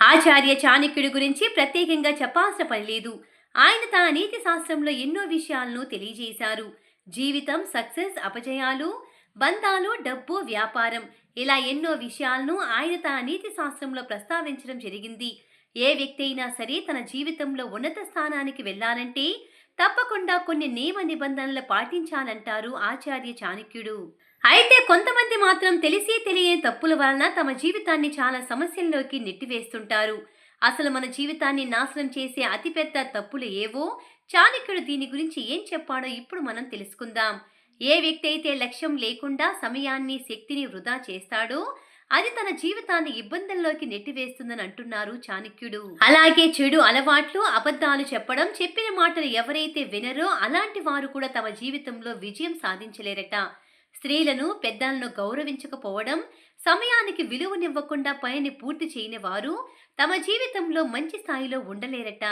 ఆచార్య చాణక్యుడి గురించి ప్రత్యేకంగా చెప్పాల్సిన పని లేదు ఆయన తన నీతి శాస్త్రంలో ఎన్నో విషయాలను తెలియజేశారు. జీవితం సక్సెస్ అపజయాలు బంధాలు డబ్బు వ్యాపారం ఇలా ఎన్నో విషయాలను ఆయన తన నీతి శాస్త్రంలో ప్రస్తావించడం జరిగింది. ఏ వ్యక్తి అయినా సరే తన జీవితంలో ఉన్నత స్థానానికి వెళ్ళాలంటే తప్పకుండా కొన్ని నియమ నిబంధనలు పాటించాలంటారు ఆచార్య చాణక్యుడు. అయితే కొంతమంది మాత్రం తెలిసి తెలియని తప్పుల వలన తమ జీవితాన్ని చాలా సమస్యల్లోకి నెట్టివేస్తుంటారు. అసలు మన జీవితాన్ని నాశనం చేసే అతిపెద్ద తప్పులు ఏవో? చాణక్యుడు దీని గురించి ఏం చెప్పాడో ఇప్పుడు మనం తెలుసుకుందాం. ఏ వ్యక్తి అయితే లక్ష్యం లేకుండా సమయాన్ని శక్తిని వృధా చేస్తాడో అది తన జీవితాన్ని ఇబ్బందుల్లోకి నెట్టివేస్తుందని అంటున్నారు చాణక్యుడు. అలాగే చెడు అలవాట్లు అబద్ధాలు చెప్పడం చెప్పిన మాటలు ఎవరైతే వినరో అలాంటి వారు కూడా తమ జీవితంలో విజయం సాధించలేరట. స్త్రీలను పెద్దలను గౌరవించకపోవడం సమయానికి విలువనివ్వకుండా పనిని పూర్తి చేయని వారు తమ జీవితంలో మంచి స్థాయిలో ఉండలేరట.